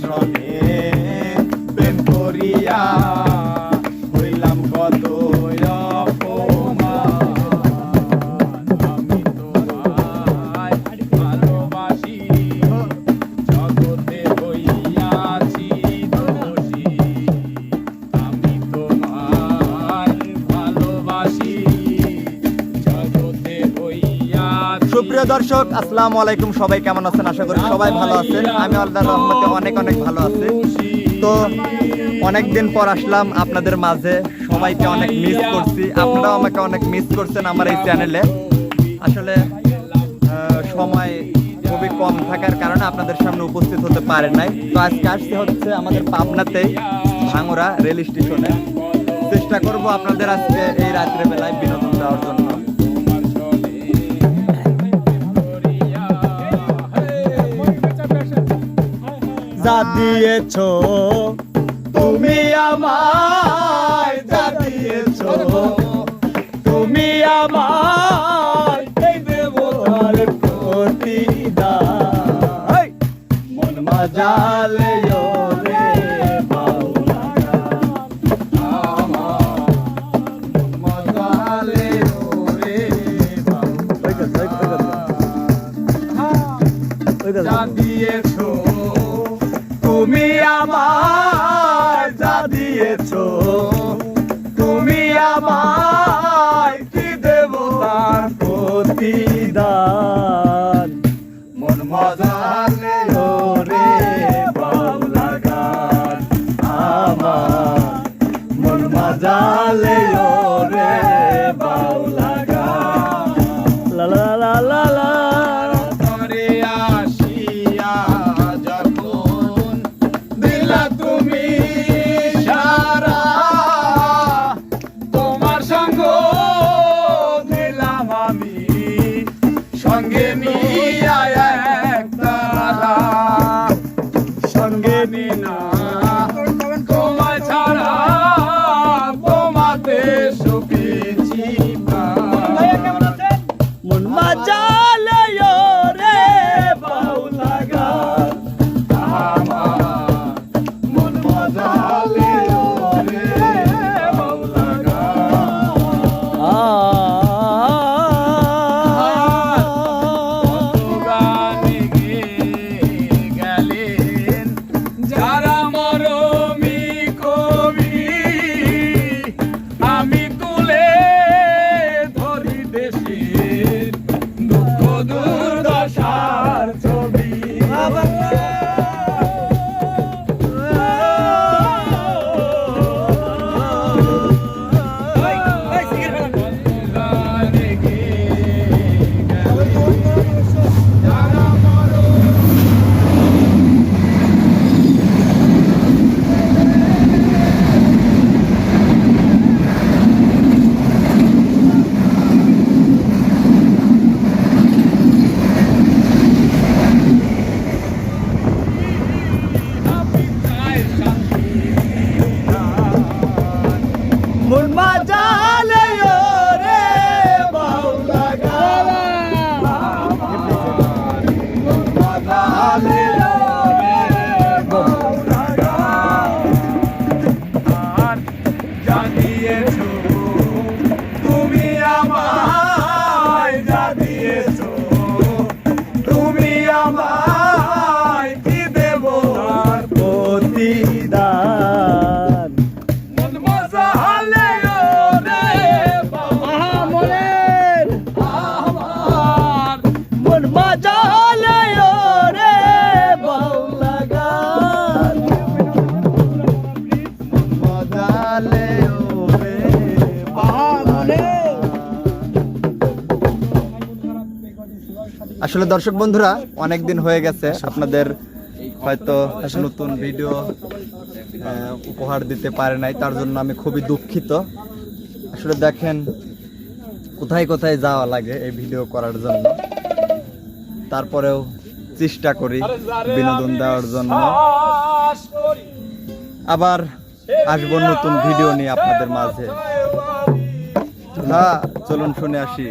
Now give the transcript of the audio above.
সনে প্রেম করিয়া সুপ্রিয় দর্শক, আসসালামু আলাইকুম। সবাই কেমন আছেন? আশা করি সবাই ভালো আছেন। আমি আল্লাহর রহমতে অনেক অনেক ভালো আছি। তো অনেক দিন পর আসলাম আপনাদের মাঝে। সবাইকে অনেক মিস করছি। আপনারাও আমাকে অনেক মিস করছেন আমার এই চ্যানেলে আসলে সময় খুবই কম থাকার কারণে আপনাদের সামনে উপস্থিত হতে পারে নাই। তো আজকে আসতে হচ্ছে আমাদের পাবনাতেই ভাঙড়া রেল স্টেশনে। চেষ্টা করব আপনাদের আজকে এই রাত্রে বেলায় বিনোদন দেওয়ার জন্য। যা দিয়েছ। তুমি আমায় যা দিয়েছ। তুমি আমায় এই দেবতার প্রতিদান মন মাজালে আমার মন বাউলা যা দিয়েছ। তুমি মন আসলে দর্শক বন্ধুরা অনেক দিন হয়ে গেছে। আপনাদের হয়তো নতুন ভিডিও উপহার দিতে পারে নাই, তার জন্য আমি খুবই দুঃখিত। আসলে দেখেন, কোথায় কোথায় যাওয়া লাগে এই ভিডিও করার জন্য। তারপরেও চেষ্টা করি বিনোদন দেওয়ার জন্য। আবার আসব নতুন ভিডিও নিয়ে আপনাদের মাঝে। হ্যাঁ চলুন শুনে আসি।